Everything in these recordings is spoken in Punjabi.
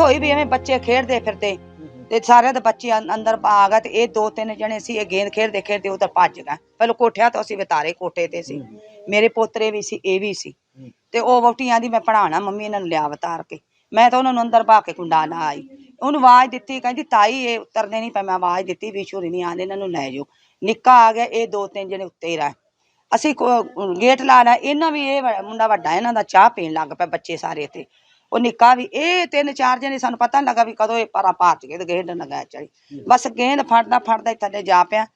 ਹੋਈ ਵੀ ਐਵੇਂ ਬੱਚੇ ਖੇਡਦੇ ਫਿਰਦੇ, ਤੇ ਸਾਰਿਆਂ ਦੇ ਬੱਚੇ ਅੰ- ਅੰਦਰ ਆ ਗਏ ਤੇ ਇਹ ਦੋ ਤਿੰਨ ਜਣੇ ਸੀ, ਇਹ ਗੇਂਦ ਖੇਡਦੇ ਖੇਡਦੇ ਉਧਰ ਭੱਜ ਗਏ। ਪਹਿਲਾਂ ਕੋਠਿਆਂ ਤੋਂ ਅਸੀਂ ਵਿਤਾਰੇ ਕੋਠੇ ਤੇ ਸੀ। ਮੇਰੇ ਪੋਤਰੇ ਵੀ ਸੀ, ਇਹ ਵੀ ਸੀ। ਤੇ ਉਹ ਵਹੁਟੀਆਂ ਦੀ ਮੈਂ ਪੜਾਣਾ ਮੰਮੀ ਇਹਨਾਂ ਨੂੰ ਲਿਆ ਵਤਾਰ ਕੇ। ਮੈਂ ਤਾਂ ਉਹਨਾਂ ਨੂੰ ਅੰਦਰ ਬਾ ਕੇ ਕੁੰਡਾ ਲਾ ਆਈ। ਉਹਨੂੰ ਆਵਾਜ਼ ਦਿੱਤੀ, ਕਹਿੰਦੀ, ਤਾਈ, ਇਹ ਉਤਰਦੇ ਨਹੀਂ ਪਏ। ਮੈਂ ਆਵਾਜ਼ ਦਿੱਤੀ ਵੀ ਛੁਰੀ ਨਹੀਂ ਆਂਦੇ ਇਹਨਾਂ ਨੂੰ ਲੈ ਜਾਓ। ਨਿੱਕਾ ਆ ਗਿਆ, ਇਹ ਦੋ ਤਿੰਨ ਜਣੇ ਉੱਤੇ ਹੀ ਰਹੇ। ਅਸੀਂ ਕੋ- ਗੇਟ ਲਾ ਲਿਆ, ਇਹਨਾਂ ਵੀ ਇਹ ਵ- ਮੁੰਡਾ ਵੱਡਾ, ਇਹਨਾਂ ਦਾ ਚਾਹ ਪੀਣ ਲੱਗ ਪਿਆ ਬੱਚੇ ਸਾਰੇ ਤੇ ਉਹ ਨਿੱਕਾ ਵੀ ਇਹ ਤਿੰਨ ਚਾਰ ਜਣੇ ਸਾਨੂੰ ਪਤਾ ਨੀ ਲੱਗਾ ਵੀ ਕਦੋਂ ਇਹ ਪਰਾ ਪਾਰ ਗਏ ਤੇ ਗੇਟ ਲਗਾ ਚੜੀ ਬਸ ਗੇਂਦ ਫੜਦਾ ਫੜਦਾ ਹੀ ਥੱਲੇ ਜਾ ਪਿਆ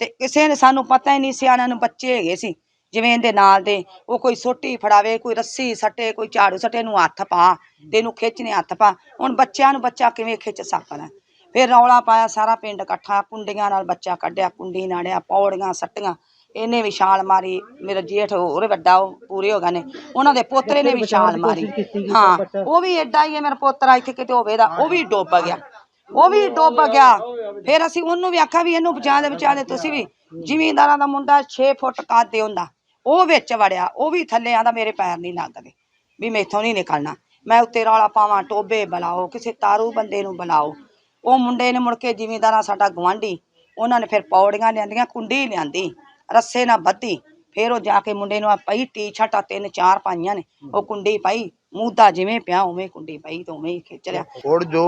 ਤੇ ਕਿਸੇ ਨੇ ਸਾਨੂੰ ਪਤਾ ਹੀ ਨਹੀਂ ਸਿਆਣਿਆਂ ਨੂੰ ਬੱਚੇ ਹੈਗੇ ਸੀ ਜਿਵੇਂ ਇਹਦੇ ਨਾਲ ਦੇ ਉਹ ਕੋਈ ਸੋਟੀ ਫੜਾਵੇ ਕੋਈ ਰੱਸੀ ਸੱਟੇ ਕੋਈ ਝਾੜੂ ਸੱਟੇ ਨੂੰ ਹੱਥ ਪਾ ਤੇ ਇਹਨੂੰ ਖਿੱਚਨੇ ਹੱਥ ਪਾ। ਹੁਣ ਬੱਚਿਆਂ ਨੂੰ ਬੱਚਾ ਕਿਵੇਂ ਖਿੱਚ ਸਕਦਾ? ਫਿਰ ਰੌਲਾ ਪਾਇਆ ਸਾਰਾ ਪਿੰਡ ਇਕੱਠਾ ਕੁੰਡੀਆਂ ਨਾਲ ਬੱਚਾ ਕੱਢਿਆ ਕੁੰਡੀ ਨਾੜਿਆ ਪੌੜੀਆਂ ਸੱਟੀਆਂ। ਇਹਨੇ ਵੀ ਛਾਲ ਮਾਰੀ ਮੇਰਾ ਜੇਠ ਹੋਰ ਵੱਡਾ ਉਹ ਪੂਰੇ ਹੋ ਗਏ ਨੇ। ਉਹਨਾਂ ਦੇ ਪੋਤਰੇ ਨੇ ਵੀ ਛਾਲ ਮਾਰੀ। ਹਾਂ ਉਹ ਵੀ ਐਡਾ ਹੀ ਹੈ ਮੇਰਾ ਪੋਤਰਾ ਇੱਥੇ ਕਿਤੇ ਹੋਵੇ ਦਾ ਉਹ ਵੀ ਡੁੱਬ ਗਿਆ। ਉਹ ਵੀ ਡੁੱਬ ਗਿਆ। ਫਿਰ ਅਸੀਂ ਉਹਨੂੰ ਵੀ ਆਖਿਆ ਵੀ ਇਹਨੂੰ ਬਚਾ ਦੇ ਬਚਾ ਦੇ ਤੁਸੀਂ ਵੀ ਜ਼ਿਮੀਂਦਾਰਾਂ ਦਾ ਮੁੰਡਾ 6 ਫੁੱਟ ਕੱਦ ਹੁੰਦਾ। ਉਹ ਵਿੱਚ ਵੜਿਆ ਉਹ ਵੀ ਥੱਲੇ ਆਂਦਾ ਮੇਰੇ ਪੈਰ ਨਹੀਂ ਲੱਗਦੇ ਵੀ ਮੈਥੋਂ ਨਹੀਂ ਨਿਕਲਣਾ। ਮੈਂ ਉੱਤੇ ਰੌਲਾ ਪਾਵਾਂ ਟੋਬੇ ਬੁਲਾਓ ਕਿਸੇ ਤਾਰੂ ਬੰਦੇ ਨੂੰ ਬੁਲਾਓ। ਉਹ ਮੁੰਡੇ ਨੇ ਮੁੜ ਕੇ ਜ਼ਿਮੀਂਦਾਰਾਂ ਸਾਡਾ ਗਵਾਂਢੀ ਉਹਨਾਂ ਨੇ ਫਿਰ ਪੌੜੀਆਂ ਲਿਆਂਦੀਆਂ ਕੁੰਡੀ ਲਿਆਂਦੀ। ਰੱਸੇ ਨਾਲ ਬੱਧੀ ਫਿਰ ਉਹ ਜਾ ਕੇ ਮੁੰਡੇ ਨੂੰ ਆ ਪਈ ਟੀ-ਸ਼ਰਟਾਂ ਤਿੰਨ ਚਾਰ ਪਾਈਆਂ ਨੇ। ਉਹ ਕੁੰਡੀ ਪਾਈ ਮੂੰਹਦਾ ਜਿਵੇਂ ਪਿਆ ਉਵੇਂ ਕੁੰਡੀ ਪਾਈ ਤੇ ਉਵੇਂ ਹੀ ਖਿੱਚ ਲਿਆ। ਔਰ ਜੋ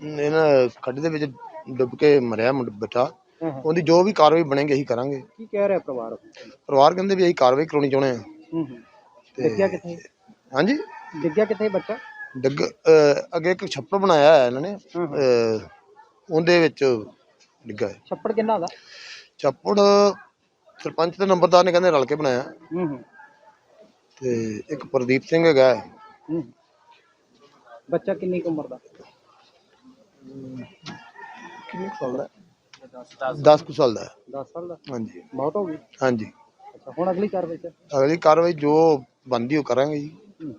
ਇਹਨਾਂ ਖੱਡ ਦੇ ਵਿੱਚ ਡੁੱਬ ਕੇ ਮਰਿਆ ਮੁੰਡਾ ਬੱਚਾ ਉਹਦੀ ਜੋ ਵੀ ਕਾਰਵਾਈ ਬਣੇਗੀ ਅਸੀਂ ਕਰਾਂਗੇ। ਕੀ ਕਹਿ ਰਿਹਾ ਪਰਿਵਾਰ? ਪਰਿਵਾਰ ਕਹਿੰਦੇ ਵੀ ਅਸੀਂ ਕਾਰਵਾਈ ਕਰਾਉਣੀ ਚਾਹੁੰਦੇ ਆ ਹੂੰ ਹੂੰ। ਡਿੱਗਿਆ ਕਿੱਥੇ? ਹਾਂਜੀ? ਡਿੱਗਿਆ ਕਿੱਥੇ ਬੱਚਾ? ਡੱਗ ਅਹ ਅੱਗੇ ਇੱਕ ਛੱਪੜ ਬਣਾਇਆ ਹੈ ਇਹਨਾਂ ਨੇ ਅਹ ਉਹਦੇ ਵਿੱਚ ਡਿੱਗਾ ਹੈ ਛੱਪੜ ਕਿੰਨਾ ਦਾ ਛੱਪੜ ਸਰਪੰਚ ਤੇ ਨੰਬਰਦਾਰ ਨੇ ਕਹਿੰਦੇ ਰਲ ਕੇ ਬਣਾਇਆ। ਹੂੰ ਹੂੰ। ਤੇ ਇੱਕ ਪ੍ਰਦੀਪ ਸਿੰਘ ਹੈਗਾ ਹੈ। ਹੂੰ। ਬੱਚਾ ਕਿੰਨੀ ਕੁ ਉਮਰ ਦਾ? ਕਿੰਨੇ ਕੁ ਸਾਲ ਦਾ 10 ਕੁ ਸਾਲ ਦਾ ਹੈ। 10 ਸਾਲ ਦਾ? ਹਾਂਜੀ। ਬਹੁਤ ਹੋ ਗਈ? ਹਾਂਜੀ। ਅੱਛਾ ਹੁਣ ਅਗਲੀ ਕਾਰਵਾਈ ਚ? ਅਗਲੀ ਕਾਰਵਾਈ ਜੋ ਬੰਦੀ ਉਹ ਕਰਾਂਗੇ ਜੀ। ਹੂੰ।